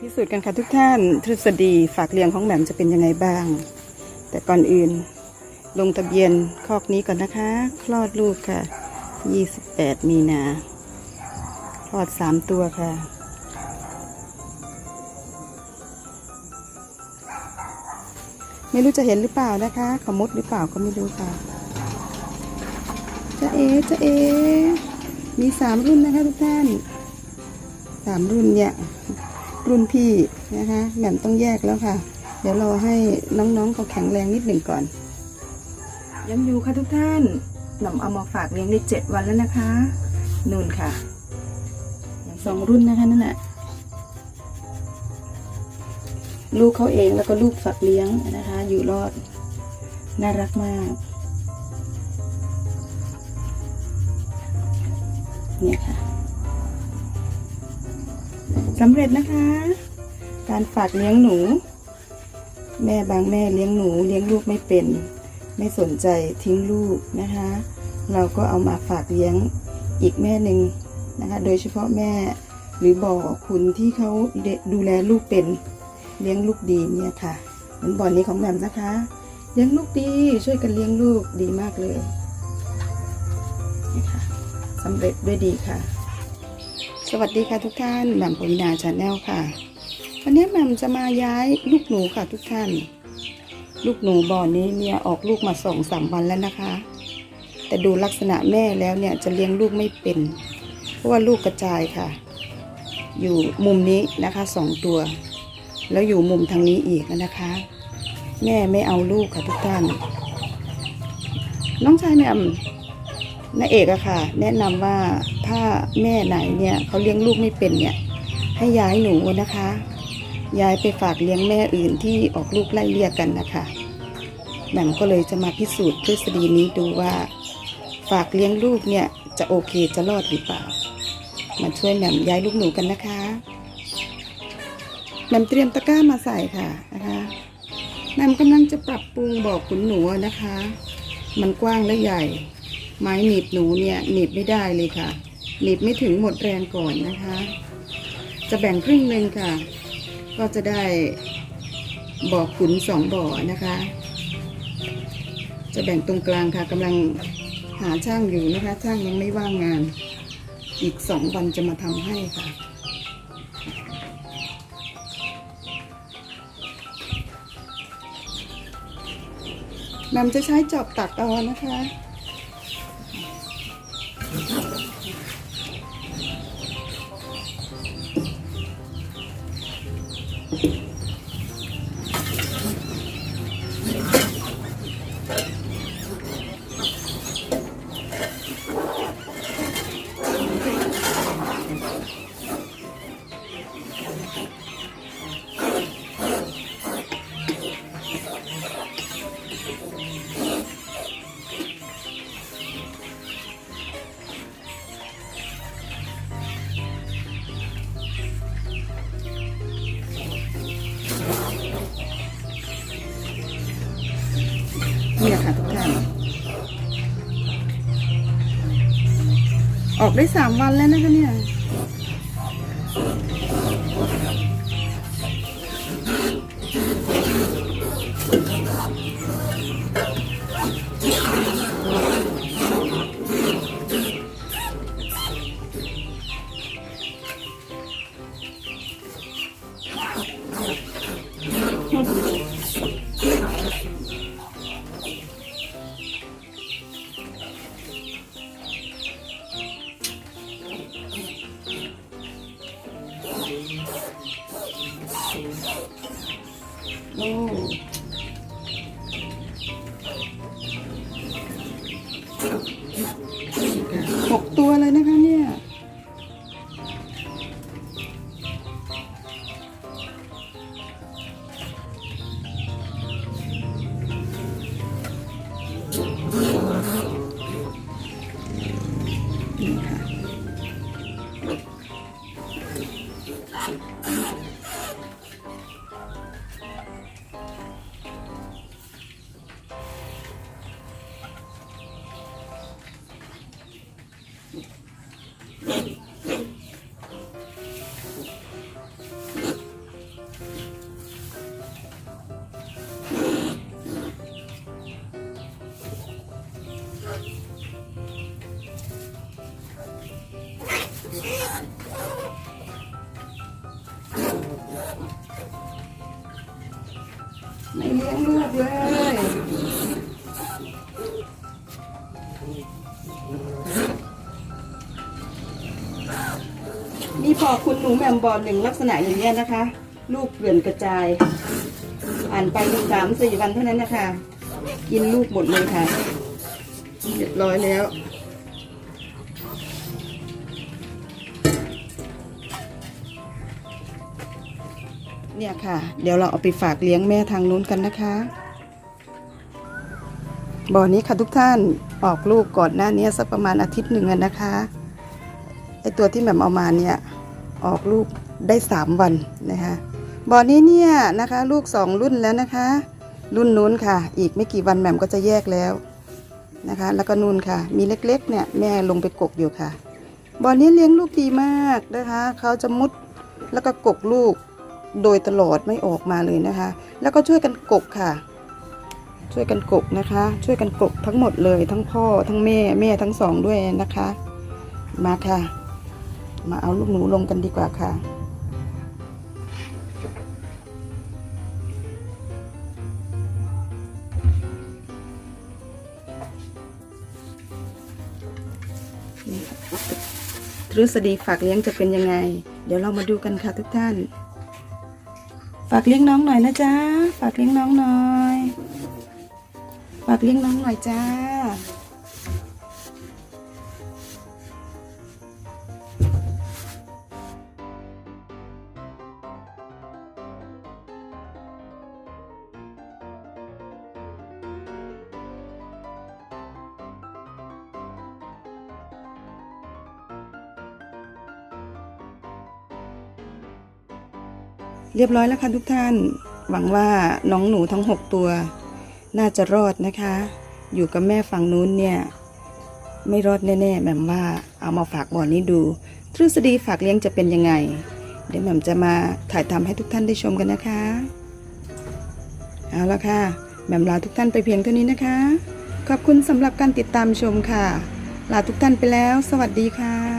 พิสูจน์กันค่ะทุกท่านทฤษฎีฝากเลี้ยงของแหม่มจะเป็นยังไงบ้าง แต่ก่อนอื่น ลงทะเบียนคอกนี้ก่อนนะคะ คลอดลูกค่ะ 28 มีนา คลอด 3 ตัวค่ะ ไม่รู้จะเห็นหรือเปล่านะคะขมุดหรือเปล่าก็ไม่รู้ค่ะจะเอจะเอ มีสามรุ่นนะคะทุกท่านสามรุ่นเนี่ย รุ่นพี่นะคะแหม่มต้องแยกแล้วค่ะ เดี๋ยวรอให้น้องๆเขาแข็งแรงนิดหนึ่งก่อนยังอยู่ค่ะทุกท่านหน่อมเอามาฝากเลี้ยงได้เจ็ดวันแล้วนะคะนู่นค่ะสองรุ่นนะคะนั่นแหละลูกเขาเองแล้วก็ลูกฝากเลี้ยงนะคะ อยู่รอด น่ารักมากเนี่ยค่ะ สำเร็จนะคะ การฝากเลี้ยงหนู แม่บางแม่เลี้ยงหนูเลี้ยงลูกไม่เป็น ไม่สนใจทิ้งลูกนะคะ เราก็เอามาฝากเลี้ยงอีกแม่หนึ่งนะคะ โดยเฉพาะแม่หรือบ่อคุณที่เขาดูแลลูกเป็นเลี้ยงลูกดีเนี่ยค่ะเหมือนบ่อนี้ของแหม่มนะคะ เลี้ยงลูกดีช่วยกันเลี้ยงลูกดีมากเลยนี่ค่ะสำเร็จด้วยดีค่ะ สวัสดีค่ะทุกท่านแหม่มปวินาชาแนลค่ะ วันนี้แหม่มจะมาย้ายลูกหนูค่ะทุกท่าน ลูกหนูบ่อนี้เมียออกลูกมาสองสามวันแล้วนะคะ แต่ดูลักษณะแม่แล้วเนี่ยจะเลี้ยงลูกไม่เป็น เพราะว่าลูกกระจายค่ะ อยู่มุมนี้นะคะสองตัว แล้วอยู่มุมทางนี้อีกนะคะ แม่ไม่เอาลูกค่ะทุกท่าน น้องชายแหม่มนาเอกอะค่ะ แนะนำว่า ถ้าแม่ไหนเนี่ยเขาเลี้ยงลูกไม่เป็นเนี่ย ให้ย้ายหนูนะคะ ย้ายไปฝากเลี้ยงแม่อื่นที่ออกลูกไล่เลี่ยกันนะคะแหม่มก็เลยจะมาพิสูจน์ทฤษฎีนี้ดูว่า ฝากเลี้ยงลูกเนี่ยจะโอเคจะรอดหรือเปล่า มาช่วยแหม่มย้ายลูกหนูกันนะคะแหม่มเตรียมตะกร้ามาใส่ค่ะนะคะแหม่มกำลังจะปรับปรุงบอกขุนหนูนะคะ มันกว้างและใหญ่ ไม้หนีบหนูเนี่ยหนีบไม่ได้เลยค่ะ หนีบไม่ถึงหมดแรงก่อนนะคะ จะแบ่งครึ่งหนึ่งค่ะ ก็จะได้บ่อขุนสองบ่อนะคะ จะแบ่งตรงกลางค่ะกำลังหาช่างอยู่นะคะ ช่างยังไม่ว่างงาน อีกสองวันจะมาทำให้ค่ะนำจะใช้จอบตักเอานะคะ ได้สามวันแล้วนะคะเนี่ย 哦。 ลี้ยงลูกเลย นี่พอคุณหนูแหมมบอลหนึ่งลักษณะอย่างเงี้ยนะคะ ลูกเกลื่อนกระจาย อ่านไปหนึ่งสามสี่วันเท่านั้นนะคะ กินลูกหมดเลยค่ะเรียบร้อยแล้ว เนี่ยค่ะ เดี๋ยวเราเอาไปฝากเลี้ยงแม่ทางนู้นกันนะคะบ่อนี้ค่ะทุกท่านออกลูกก่อนหน้านี้สักประมาณอาทิตย์หนึ่งนะคะไอตัวที่แหม่เอามาเนี่ยออกลูกได้สามวันนะคะบ่อนี้เนี่ยนะคะ ลูกสองรุ่นแล้วนะคะ รุ่นนู้นค่ะ อีกไม่กี่วันแหม่มก็จะแยกแล้วนะคะ แล้วก็นู่นค่ะ มีเล็กๆเนี่ยแม่ลงไปกกอยู่ค่ะบ่อนี้เลี้ยงลูกดีมากนะคะเขาจะมุดแล้วก็กกลูก โดยตลอดไม่ออกมาเลยนะคะ แล้วก็ช่วยกันกกค่ะ ช่วยกันกกนะคะ ช่วยกันกกทั้งหมดเลยทั้งพ่อทั้งแม่แม่ทั้งสองด้วยนะคะ มาค่ะ มาเอาลูกหนูลงกันดีกว่าค่ะทฤษฎีฝากเลี้ยงจะเป็นยังไง เดี๋ยวเรามาดูกันค่ะทุกท่าน ฝากเลี้ยงน้องหน่อยนะจ๊ะ ฝากเลี้ยงน้องหน่อย ฝากเลี้ยงน้องหน่อยจ้า เรียบร้อยแล้วค่ะทุกท่าน หวังว่าน้องหนูทั้ง 6 ตัว น่าจะรอดนะคะ อยู่กับแม่ฝั่งนู้นเนี่ย ไม่รอดแน่ๆแหม่มว่าเอามาฝากบ่อนนี้ดู ทฤษฎีฝากเลี้ยงจะเป็นยังไง เดี๋ยวแหม่มจะมาถ่ายทำให้ทุกท่านได้ชมกันนะคะ เอาละค่ะแหม่มลาทุกท่านไปเพียงเท่านี้นะคะ ขอบคุณสำหรับการติดตามชมค่ะ ลาทุกท่านไปแล้ว สวัสดีค่ะ